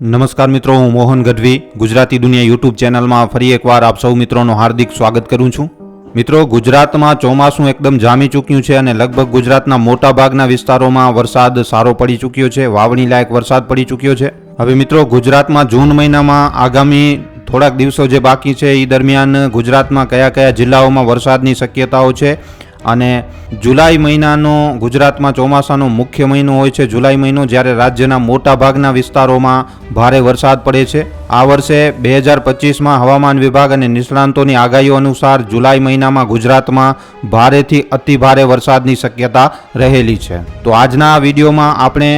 નમસ્કાર મિત્રો, હું મોહન ગઢવી. ગુજરાતી દુનિયા યુટ્યુબ ચેનલમાં ફરી એકવાર આપ સૌ મિત્રોનું હાર્દિક સ્વાગત કરું છું. મિત્રો, ગુજરાતમાં ચોમાસું એકદમ જામી ચૂક્યું છે અને લગભગ ગુજરાતના મોટા ભાગના વિસ્તારોમાં વરસાદ સારો પડી ચૂક્યો છે વાવણી લાયક વરસાદ પડી ચૂક્યો છે. હવે મિત્રો, ગુજરાતમાં જૂન મહિનામાં આગામી થોડાક દિવસો જે બાકી છે એ દરમિયાન ગુજરાતમાં કયા કયા જિલ્લાઓમાં વરસાદની શક્યતાઓ છે અને જુલાઈ મહિનાનો ગુજરાતમાં ચોમાસાનો મુખ્ય મહિનો હોય છે. જુલાઈ મહિનો જ્યારે રાજ્યના મોટા ભાગના વિસ્તારોમાં ભારે વરસાદ પડે છે. આ વર્ષે બે હજાર પચીસમાં હવામાન વિભાગ અને નિષ્ણાંતોની આગાહીઓ અનુસાર જુલાઈ મહિનામાં ગુજરાતમાં ભારેથી અતિ ભારે વરસાદની શક્યતા રહેલી છે. તો આજના વિડીયોમાં આપણે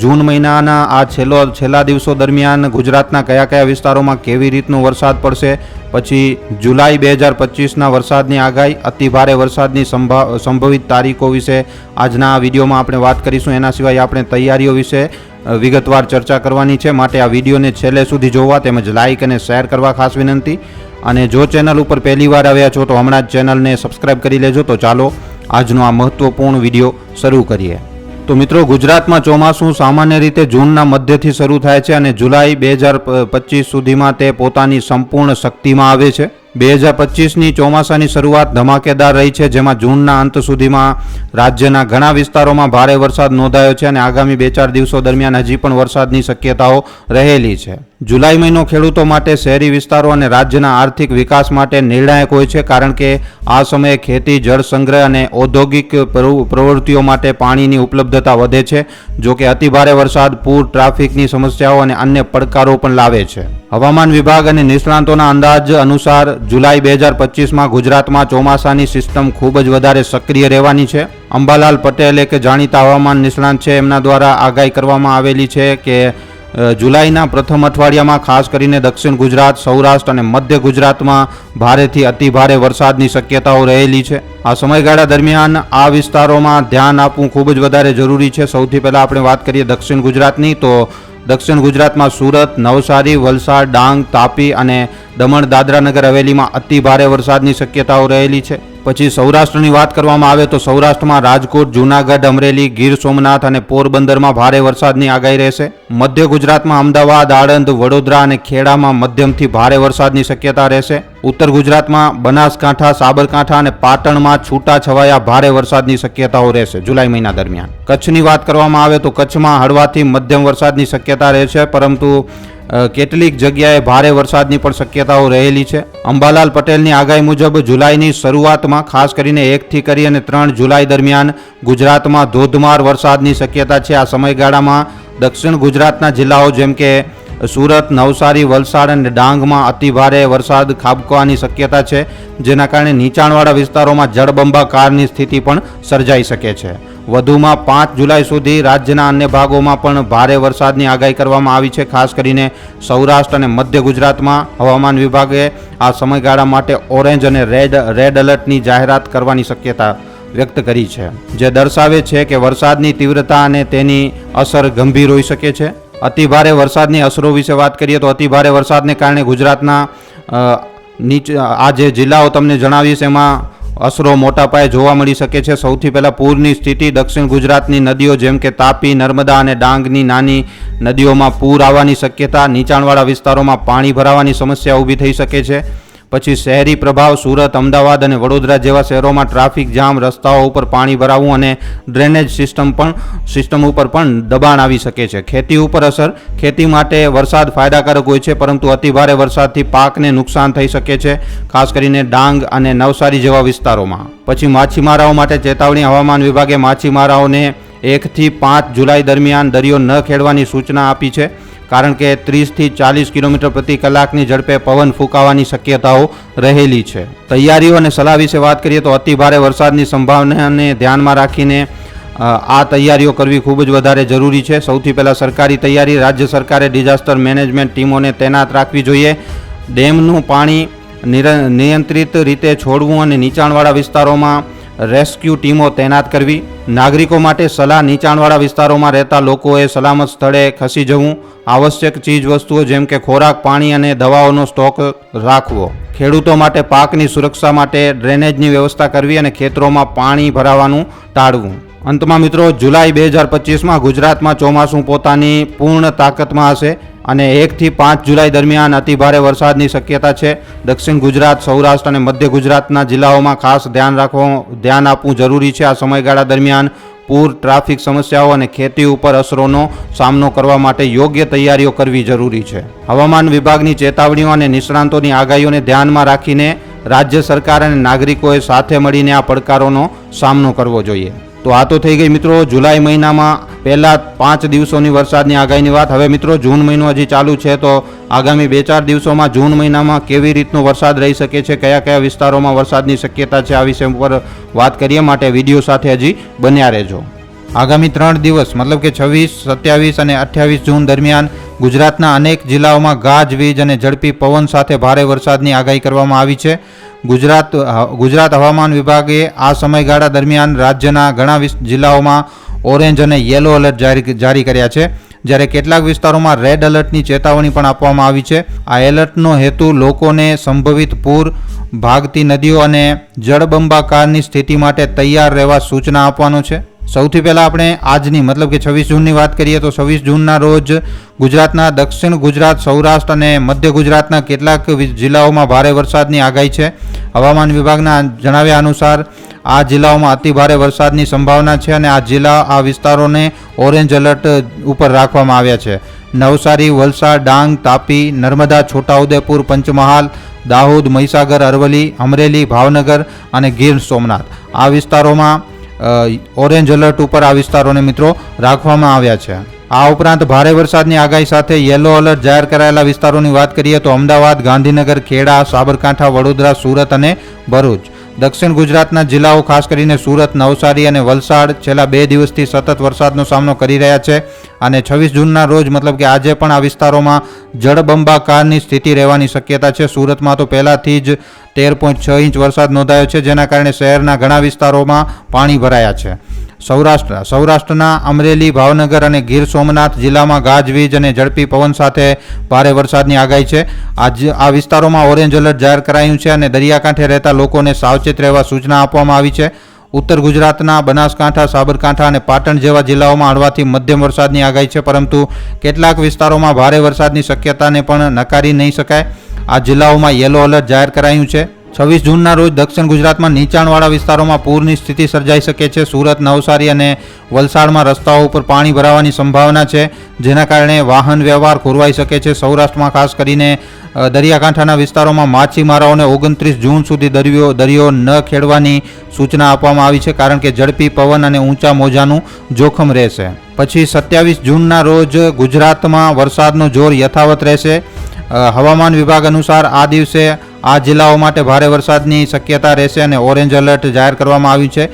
જૂન મહિનાના આ છેલ્લો છેલ્લા દિવસો દરમિયાન ગુજરાતના કયા કયા વિસ્તારોમાં કેવી રીતનો વરસાદ પડશે? પછી જુલાઈ બે હજાર પચીસના વરસાદની આગાહી, અતિ ભારે વરસાદની સંભા સંભવિત તારીખો વિશે આજના આ વિડીયોમાં આપણે વાત કરીશું. એના સિવાય આપણે તૈયારીઓ વિશે વિગતવાર ચર્ચા કરવાની છે. માટે આ વિડીયોને છેલ્લે સુધી જોવા તેમજ લાઇક અને શેર કરવા ખાસ વિનંતી. અને જો ચેનલ ઉપર પહેલીવાર આવ્યા છો તો હમણાં જ ચેનલને સબસ્ક્રાઇબ કરી લેજો. તો ચાલો આજનો આ મહત્વપૂર્ણ વીડિયો શરૂ કરીએ. તો મિત્રો, ગુજરાતમાં ચોમાસું સામાન્ય રીતે જૂનના મધ્યથી શરૂ થાય છે અને જુલાઈ બે હજાર પચીસ સુધીમાં તે પોતાની સંપૂર્ણ શક્તિમાં આવે છે. બે હજાર પચીસની ચોમાસાની શરૂઆત ધમાકેદાર રહી છે, જેમાં જૂનના અંત સુધીમાં રાજ્યના ઘણા વિસ્તારોમાં ભારે વરસાદ નોંધાયો છે અને આગામી બે ચાર દિવસો દરમિયાન હજી પણ વરસાદની શક્યતાઓ રહેલી છે. જુલાઈ મહિનો ખેડૂતો માટે શહેરી વિસ્તારો અને રાજ્યના આર્થિક વિકાસ માટે નિર્ણાયક હોય છે, કારણ કે આ સમયે ખેતી, જળ સંગ્રહ અને ઔદ્યોગિક પ્રવૃ- પ્રવૃત્તિઓ માટે પાણીની ઉપલબ્ધતા વધે છે, જો કે અતિભારે વરસાદ, પૂર, ટ્રાફિકની સમસ્યાઓ અને અન્ય પડકારો પણ લાવે છે. હવામાન વિભાગ અને નિષ્ણાંતોના અંદાજ અનુસાર જુલાઈ બે હજાર પચીસમાં ગુજરાતમાં ચોમાસાની સિસ્ટમ ખૂબ જ વધારે સક્રિય રહેવાની છે. અંબાલાલ પટેલ એક જાણીતા હવામાન નિષ્ણાંત છે. એમના દ્વારા આગાહી કરવામાં આવેલી છે કે જુલાઈના પ્રથમ અઠવાડિયામાં ખાસ કરીને દક્ષિણ ગુજરાત, સૌરાષ્ટ્ર અને મધ્ય ગુજરાતમાં ભારેથી અતિ ભારે વરસાદની શક્યતાઓ રહેલી છે. આ સમયગાળા દરમિયાન આ વિસ્તારોમાં ધ્યાન આપવું ખૂબ જ વધારે જરૂરી છે. સૌથી પહેલાં આપણે વાત કરીએ દક્ષિણ ગુજરાતની, તો દક્ષિણ ગુજરાતમાં સુરત, નવસારી, વલસાડ, ડાંગ, તાપી અને દમણ, દાદરા નગર હવેલીમાં અતિ ભારે વરસાદની શક્યતાઓ રહેલી છે. પછી સૌરાષ્ટ્રની વાત કરવામાં આવે તો સૌરાષ્ટ્રમાં રાજકોટ, જૂનાગઢ, અમરેલી, ગીર સોમનાથ અને પોરબંદરમાં ભારે વરસાદની આગાહી રહેશે. મધ્ય ગુજરાતમાં અમદાવાદ, આણંદ, વડોદરા અને ખેડામાં મધ્યમથી ભારે વરસાદની શક્યતા રહેશે. ઉત્તર ગુજરાતમાં બનાસકાંઠા, સાબરકાંઠા અને પાટણમાં છૂટા છવાયા ભારે વરસાદની શક્યતાઓ રહેશે જુલાઈ મહિના દરમિયાન. કચ્છની વાત કરવામાં આવે તો કચ્છમાં હળવાથી મધ્યમ વરસાદની શક્યતા રહેશે, પરંતુ કેટલીક જગ્યાએ ભારે વરસાદની પણ શક્યતાઓ રહેલી છે. અંબાલાલ પટેલની આગાહી મુજબ જુલાઈની શરૂઆતમાં, ખાસ કરીને એકથી કરી અને ત્રણ જુલાઈ દરમિયાન ગુજરાતમાં ધોધમાર વરસાદની શક્યતા છે. આ સમયગાળામાં દક્ષિણ ગુજરાતના જિલ્લાઓ જેમ કે સુરત, નવસારી, વલસાડ અને ડાંગમાં અતિભારે વરસાદ ખાબકવાની શક્યતા છે, જેના કારણે નીચાણવાળા વિસ્તારોમાં જળબંબાકારની સ્થિતિ પણ સર્જાઈ શકે છે. વધુમાં પાંચ જુલાઈ સુધી રાજ્યના અન્ય ભાગોમાં પણ ભારે વરસાદની આગાહી કરવામાં આવી છે. ખાસ કરીને સૌરાષ્ટ્ર અને મધ્ય ગુજરાતમાં હવામાન વિભાગે આ સમયગાળા માટે ઓરેન્જ અને રેડ રેડ એલર્ટની જાહેરાત કરવાની શક્યતા વ્યક્ત કરી છે. જે દર્શાવે છે કે વરસાદની તીવ્રતા અને તેની અસર ગંભીર હોઈ શકે છે. અતિભારે વરસાદની અસરો વિશે વાત કરીએ તો અતિભારે વરસાદને કારણે ગુજરાતના નીચે, આ જે જિલ્લાઓ તમને જણાવીશ, એમાં અસરો મોટા પાયે જોવા મળી શકે છે. સૌથી પહેલાં પૂરની સ્થિતિ દક્ષિણ ગુજરાતની નદીઓ જેમ કે તાપી, નર્મદા અને ડાંગની નાની નદીઓમાં પૂર આવવાની શક્યતા, નીચાણવાળા વિસ્તારોમાં પાણી ભરાવાની સમસ્યા ઊભી થઈ શકે છે. પછી શહેરી પ્રભાવ સુરત, અમદાવાદ અને વડોદરા જેવા શહેરોમાં ટ્રાફિક જામ, રસ્તાઓ ઉપર પાણી ભરાવું અને ડ્રેનેજ સિસ્ટમ પણ, સિસ્ટમ ઉપર પણ દબાણ આવી શકે છે. ખેતી ઉપર અસર, ખેતી માટે વરસાદ ફાયદાકારક હોય છે, પરંતુ અતિભારે વરસાદથી પાકને નુકસાન થઈ શકે છે, ખાસ કરીને ડાંગ અને નવસારી જેવા વિસ્તારોમાં. પછી માછીમારાઓ માટે ચેતવણી હવામાન વિભાગે માછીમારાઓને એકથી પાંચ જુલાઈ દરમિયાન દરિયો ન ખેડવાની સૂચના આપી છે. કારણ કે ત્રીસથી ચાલીસ કિલોમીટર પ્રતિ કલાકની ઝડપે પવન ફૂંકાવાની શક્યતાઓ રહેલી છે. તૈયારીઓ અને સલાહ વિશે વાત કરીએ તો અતિભારે વરસાદની સંભાવનાને ધ્યાનમાં રાખીને આ તૈયારીઓ કરવી ખૂબ જ વધારે જરૂરી છે. સૌથી પહેલાં સરકારી તૈયારી, રાજ્ય સરકારે ડિઝાસ્ટર મેનેજમેન્ટ ટીમોને તૈનાત રાખવી જોઈએ. ડેમનું પાણી નિયંત્રિત રીતે છોડવું અને નીચાણવાળા વિસ્તારોમાં રેસ્ક્યુ ટીમો તૈનાત કરવી. નાગરિકો માટે સલાહ નીચાણવાળા વિસ્તારોમાં રહેતા લોકોએ સલામત સ્થળે ખસી જવું. આવશ્યક ચીજવસ્તુઓ જેમ કે ખોરાક, પાણી અને દવાઓનો સ્ટોક રાખવો. ખેડૂતો માટે પાકની સુરક્ષા માટે ડ્રેનેજની વ્યવસ્થા કરવી અને ખેતરોમાં પાણી ભરાવાનું ટાળવું. અંતમાં મિત્રો, જુલાઈ બે હજાર પચીસમાં ગુજરાતમાં ચોમાસું પોતાની પૂર્ણ તાકાતમાં હશે અને એકથી પાંચ જુલાઈ દરમિયાન અતિભારે વરસાદની શક્યતા છે. દક્ષિણ ગુજરાત, સૌરાષ્ટ્ર અને મધ્ય ગુજરાતના જિલ્લાઓમાં ખાસ ધ્યાન રાખવું, ધ્યાન આપવું જરૂરી છે. આ સમયગાળા દરમિયાન પૂર, ટ્રાફિક સમસ્યાઓ અને ખેતી ઉપર અસરોનો સામનો કરવા માટે યોગ્ય તૈયારીઓ કરવી જરૂરી છે. હવામાન વિભાગની ચેતવણીઓ અને નિષ્ણાંતોની આગાહીઓને ધ્યાનમાં રાખીને રાજ્ય સરકાર અને નાગરિકોએ સાથે મળીને આ પડકારોનો સામનો કરવો જોઈએ. તો આ તો થઈ ગઈ મિત્રો જુલાઈ મહિનામાં પહેલાં પાંચ દિવસોની વરસાદની આગાહીની વાત. હવે મિત્રો જૂન મહિનો હજી ચાલુ છે, તો આગામી બે ચાર દિવસોમાં જૂન મહિનામાં કેવી રીતનો વરસાદ રહી શકે છે, કયા કયા વિસ્તારોમાં વરસાદની શક્યતા છે આ વિષય ઉપર વાત કરીએ. માટે વીડિયો સાથે હજી બન્યા રહેજો. આગામી ત્રણ દિવસ, મતલબ કે છવ્વીસ, સત્યાવીસ અને અઠ્યાવીસ જૂન દરમિયાન ગુજરાતના અનેક જિલ્લાઓમાં ગાજવીજ અને ઝડપી પવન સાથે ભારે વરસાદની આગાહી કરવામાં આવી છે. ગુજરાત ગુજરાત હવામાન વિભાગે આ સમયગાળા દરમિયાન રાજ્યના ઘણા જિલ્લાઓમાં ઓરેન્જ અને યેલો એલર્ટ જારી જારી કર્યા છે. જ્યારે કેટલાક વિસ્તારોમાં રેડ એલર્ટની ચેતવણી પણ આપવામાં આવી છે. આ એલર્ટનો હેતુ લોકોને સંભવિત પૂર, ભાગતી નદીઓ અને જળબંબાકારની સ્થિતિ માટે તૈયાર રહેવા સૂચના આપવાનો છે. સૌથી પહેલાં આપણે આજની, મતલબ કે છવ્વીસ જૂનની વાત કરીએ તો છવ્વીસ જૂનના રોજ ગુજરાતના દક્ષિણ ગુજરાત, સૌરાષ્ટ્ર અને મધ્ય ગુજરાતના કેટલાક જિલ્લાઓમાં ભારે વરસાદની આગાહી છે. હવામાન વિભાગના જણાવ્યા અનુસાર આ જિલ્લાઓમાં અતિભારે વરસાદની સંભાવના છે અને આ જિલ્લા, આ વિસ્તારોને ઓરેન્જ એલર્ટ ઉપર રાખવામાં આવ્યા છે. નવસારી, વલસાડ, ડાંગ, તાપી, નર્મદા, છોટાઉદેપુર, પંચમહાલ, દાહોદ, મહીસાગર અરવલી અમરેલી, ભાવનગર અને ગીર સોમનાથ. આ વિસ્તારોમાં ઓરેન્જ એલર્ટ ઉપર આ વિસ્તારોને મિત્રો રાખવામાં આવ્યા છે. આ ઉપરાંત ભારે વરસાદની આગાહી સાથે યેલો એલર્ટ જાહેર કરાયેલા વિસ્તારોની વાત કરીએ તો અમદાવાદ, ગાંધીનગર, ખેડા, સાબરકાંઠા, વડોદરા, સુરત અને ભરૂચ. દક્ષિણ ગુજરાતના જિલ્લાઓ ખાસ કરીને સુરત, નવસારી અને વલસાડ છેલ્લા બે દિવસથી સતત વરસાદનો સામનો કરી રહ્યા છે. અને છવ્વીસ જૂનના રોજ મતલબ કે આજે પણ આ વિસ્તારોમાં જળબંબાકારની સ્થિતિ રહેવાની શક્યતા છે. સુરતમાં તો પહેલાથી જ તેર પોઈન્ટ છ ઇંચ વરસાદ નોંધાયો છે, જેના કારણે શહેરના ઘણા વિસ્તારોમાં પાણી ભરાયા છે. સૌરાષ્ટ્ર, સૌરાષ્ટ્રના અમરેલી, ભાવનગર અને ગીર સોમનાથ જિલ્લામાં ગાજવીજ અને ઝડપી પવન સાથે ભારે વરસાદની આગાહી છે. આજ આ વિસ્તારોમાં ઓરેન્જ એલર્ટ જાહેર કરાયું છે અને દરિયાકાંઠે રહેતા લોકોને સાવચેત રહેવા સૂચના આપવામાં આવી છે. ઉત્તર ગુજરાતના બનાસકાંઠા, સાબરકાંઠા અને પાટણ જેવા જિલ્લાઓમાં હળવાથી મધ્યમ વરસાદની આગાહી છે, પરંતુ કેટલાક વિસ્તારોમાં ભારે વરસાદની શક્યતાને પણ નકારી નહીં શકાય. આ જિલ્લાઓમાં યલો એલર્ટ જાહેર કરાયું છે. છવ્વીસ જૂનના રોજ દક્ષિણ ગુજરાતમાં નીચાણવાળા વિસ્તારોમાં પૂરની સ્થિતિ સર્જાઈ શકે છે. સુરત, નવસારી અને વલસાડમાં રસ્તાઓ ઉપર પાણી ભરાવાની સંભાવના છે, જેના કારણે વાહન વ્યવહાર ખોરવાઈ શકે છે. સૌરાષ્ટ્રમાં ખાસ કરીને દરિયાકાંઠાના વિસ્તારોમાં માછીમારાઓને ઓગણત્રીસ જૂન સુધી દરિયો દરિયો ન ખેડવાની સૂચના આપવામાં આવી છે, કારણ કે ઝડપી પવન અને ઊંચા મોજાનું જોખમ રહેશે. પછી સત્યાવીસ જૂનના રોજ ગુજરાતમાં વરસાદનો જોર યથાવત રહેશે. હવામાન વિભાગ અનુસાર આ દિવસે આ જિલ્લાઓ માટે ભારે વરસાદની શક્યતા રહેશે અને ઓરેન્જ એલર્ટ જાહેર કરવામાં આવ્યું છે.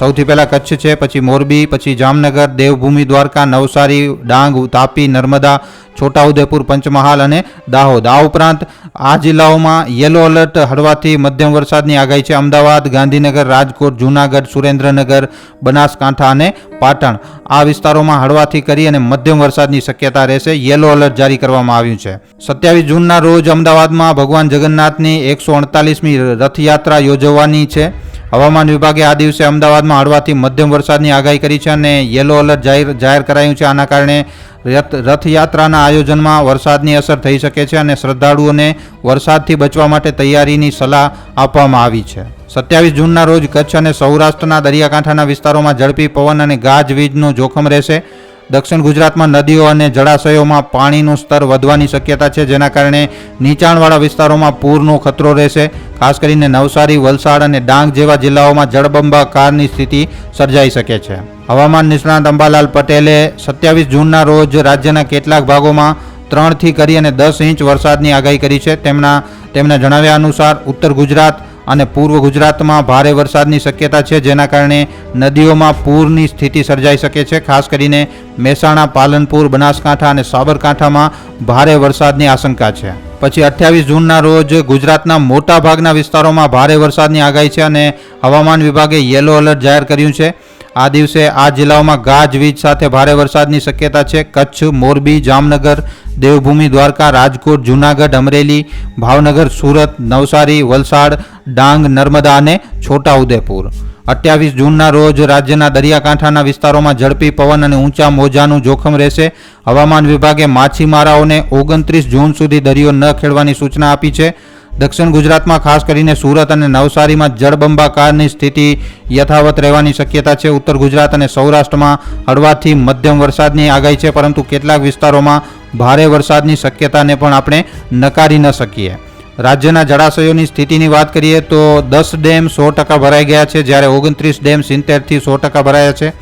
સૌથી પહેલાં કચ્છ છે, પછી મોરબી, પછી જામનગર, દેવભૂમિ, દ્વારકા, નવસારી, ડાંગ, તાપી, નર્મદા, છોટાઉદેપુર, પંચમહાલ અને દાહોદ. આ ઉપરાંત આ જિલ્લાઓમાં યેલો એલર્ટ, હળવાથી મધ્યમ વરસાદની આગાહી છે. અમદાવાદ, ગાંધીનગર, રાજકોટ, જૂનાગઢ, સુરેન્દ્રનગર, બનાસકાંઠા અને પાટણ. આ વિસ્તારોમાં હળવાથી કરી અને મધ્યમ વરસાદની શક્યતા રહેશે. યલો એલર્ટ જારી કરવામાં આવ્યું છે. સત્યાવીસ જૂનના રોજ અમદાવાદમાં ભગવાન જગન્નાથની એકસો અડતાલીસમી રથયાત્રા યોજવાની છે. હવામાન વિભાગે આ દિવસે અમદાવાદમાં હળવાથી મધ્યમ વરસાદની આગાહી કરી છે અને યેલો એલર્ટ જાહેર જાહેર કરાયું છે. આના કારણે રથ રથયાત્રાના આયોજનમાં વરસાદની અસર થઈ શકે છે અને શ્રદ્ધાળુઓને વરસાદથી બચવા માટે તૈયારીની સલાહ આપવામાં આવી છે. સત્યાવીસ જૂનના રોજ કચ્છ અને સૌરાષ્ટ્રના દરિયાકાંઠાના વિસ્તારોમાં ઝડપી પવન અને ગાજવીજનું જોખમ રહેશે. દક્ષિણ ગુજરાતમાં નદીઓ અને જળાશયોમાં પાણીનું સ્તર વધવાની શક્યતા છે, જેના કારણે નીચાણવાળા વિસ્તારોમાં પૂરનો ખતરો રહેશે. ખાસ કરીને નવસારી, વલસાડ અને ડાંગ જેવા જિલ્લાઓમાં જળબંબાકારની સ્થિતિ સર્જાઈ શકે છે. હવામાન નિષ્ણાત અંબાલાલ પટેલે સત્યાવીસ જૂનના રોજ રાજ્યના કેટલાક ભાગોમાં ત્રણથી કરી અને દસ ઇંચ વરસાદની આગાહી કરી છે. તેમના તેમના જણાવ્યા અનુસાર, ઉત્તર ગુજરાત અને પૂર્વ ગુજરાતમાં ભારે વરસાદની શક્યતા છે, જેના કારણે નદીઓમાં પૂરની સ્થિતિ સર્જાઈ શકે છે. ખાસ કરીને મહેસાણા, પાલનપુર, બનાસકાંઠા અને સાબરકાંઠામાં ભારે વરસાદની આશંકા છે. પછી અઠ્યાવીસ જૂનના રોજ ગુજરાતના મોટા ભાગના વિસ્તારોમાં ભારે વરસાદની આગાહી છે અને હવામાન વિભાગે યેલો એલર્ટ જાહેર કર્યું છે. આ દિવસે આ જિલ્લાઓમાં ગાજવીજ સાથે ભારે વરસાદની શક્યતા છે. કચ્છ, મોરબી, જામનગર દેવભૂમિ, દ્વારકા, રાજકોટ, જૂનાગઢ, અમરેલી, ભાવનગર, સુરત, નવસારી, વલસાડ, ડાંગ, નર્મદા અને છોટાઉદેપુર. અઠ્યાવીસ જૂનના રોજ રાજ્યના દરિયાકાંઠાના વિસ્તારોમાં ઝડપી પવન અને ઊંચા મોજાનું જોખમ રહેશે. હવામાન વિભાગે માછીમારાઓને ઓગણત્રીસ જૂન સુધી દરિયો ન ખેડવાની સૂચના આપી છે. દક્ષિણ ગુજરાતમાં ખાસ કરીને સુરત અને નવસારીમાં જળબંબાકારની સ્થિતિ યથાવત રહેવાની શક્યતા છે. ઉત્તર ગુજરાત અને સૌરાષ્ટ્રમાં હળવાથી મધ્યમ વરસાદની આગાહી છે, પરંતુ કેટલાક વિસ્તારોમાં ભારે વરસાદની શક્યતાને પણ આપણે નકારી ન શકીએ. રાજ્યના જળાશયોની સ્થિતિની વાત કરીએ તો દસ ડેમ સો ટકા ભરાઈ ગયા છે, જ્યારે ઓગણત્રીસ ડેમ સિત્તેરથી સો ટકા ભરાયા છે.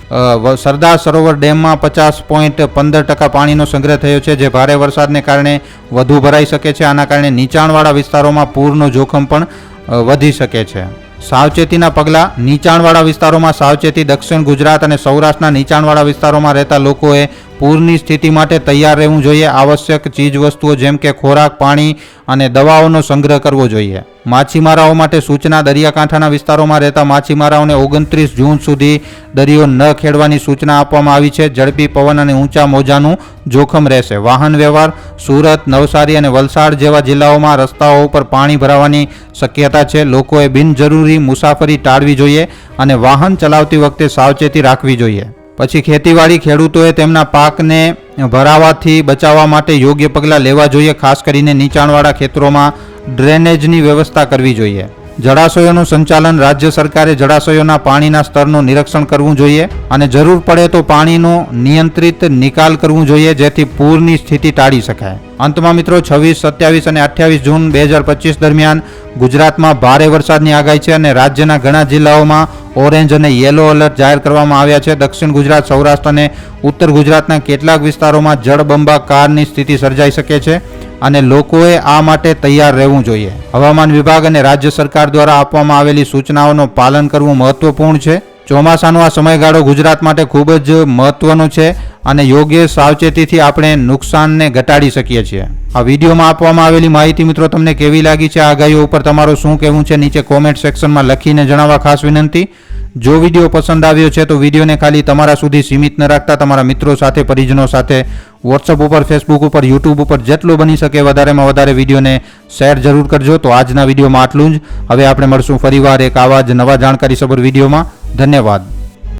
સરદાર સરોવર ડેમમાં પચાસ પોઈન્ટ પંદર ટકા પાણીનો સંગ્રહ થયો છે, જે ભારે વરસાદને કારણે વધુ ભરાઈ શકે છે. આના કારણે નીચાણવાળા વિસ્તારોમાં પૂરનું જોખમ પણ વધી શકે છે. સાવચેતીના પગલાં, નીચાણવાળા વિસ્તારોમાં સાવચેતી દક્ષિણ ગુજરાત અને સૌરાષ્ટ્રના નીચાણવાળા વિસ્તારોમાં રહેતા લોકોએ પૂરની સ્થિતિ માટે તૈયાર રહેવું જોઈએ. આવશ્યક ચીજવસ્તુઓ જેમ કે ખોરાક, પાણી અને દવાઓનો સંગ્રહ કરવો જોઈએ. માછીમારાઓ માટે સૂચના, દરિયાકાંઠાના વિસ્તારોમાં રહેતા માછીમારાઓને ઓગણત્રીસ જૂન સુધી દરિયો ન ખેડવાની સૂચના આપવામાં આવી છે. ઝડપી પવન અને ઊંચા મોજાનું જોખમ રહેશે. વાહન વ્યવહાર, સુરત, નવસારી અને વલસાડ જેવા જિલ્લાઓમાં રસ્તાઓ ઉપર પાણી ભરાવાની શક્યતા છે. લોકોએ બિનજરૂરી મુસાફરી ટાળવી જોઈએ અને વાહન ચલાવતી વખતે સાવચેતી રાખવી જોઈએ. પછી ખેતીવાડી ખેડૂતોએ તેમના પાકને ભરાવાથી બચાવવા માટે યોગ્ય પગલાં લેવા જોઈએ, ખાસ કરીને નીચાણવાળા ખેતરોમાં ડ્રેનેજની વ્યવસ્થા કરવી જોઈએ. જળાશયોનું સંચાલન રાજ્ય સરકારે જળાશયોના પાણીના સ્તરનું નિરીક્ષણ કરવું જોઈએ અને જરૂર પડે તો પાણીનો નિયંત્રિત નિકાલ કરવું જોઈએ જેથી પૂરની સ્થિતિ ટાળી શકાય. અંતમાં મિત્રો, છવ્વીસ, સત્યાવીસ અને અઠ્યાવીસ જૂન બે હજાર પચીસ દરમિયાન ગુજરાતમાં ભારે વરસાદની આગાહી છે અને રાજ્યના ઘણા જિલ્લાઓમાં ઓરેન્જ અને યેલો એલર્ટ જાહેર કરવામાં આવ્યા છે. દક્ષિણ ગુજરાત, સૌરાષ્ટ્ર અને ઉત્તર ગુજરાતના કેટલાક વિસ્તારોમાં જળબંબાકારની સ્થિતિ સર્જાઈ શકે છે. અને લોકોએ આ માટે તૈયાર રહેવું જોઈએ. હવામાન વિભાગ અને રાજ્ય સરકાર દ્વારા આપવામાં આવેલી સૂચનાઓનું પાલન કરવું મહત્વપૂર્ણ છે. ચોમાસાનો આ સમયગાળો ગુજરાત માટે ખૂબ જ મહત્વનો છે અને યોગ્ય સાવચેતીથી આપણે નુકસાનને ઘટાડી શકીએ છીએ. આ વિડીયોમાં આપવામાં આવેલી માહિતી મિત્રો તમને કેવી લાગી છે? આગાહીઓ ઉપર તમારું શું કહેવું છે? નીચે કોમેન્ટ સેક્શનમાં લખીને જણાવવા ખાસ વિનંતી. જો વીડિયો પસંદ આવ્યો છે તો વિડીયોને ખાલી તમારા સુધી સીમિત ન રાખતા તમારા મિત્રો સાથે, પરિજનો સાથે વોટ્સઅપ ઉપર ફેસબુક ઉપર યુટ્યુબ ઉપર જેટલું બની શકે વધારેમાં વધારે વિડીયોને શેર જરૂર કરજો. તો આજના વિડીયોમાં આટલું જ. હવે આપણે મળશું ફરીવાર એક આવા જ નવા જાણકારીસભર વિડીયોમાં. ધન્યવાદ.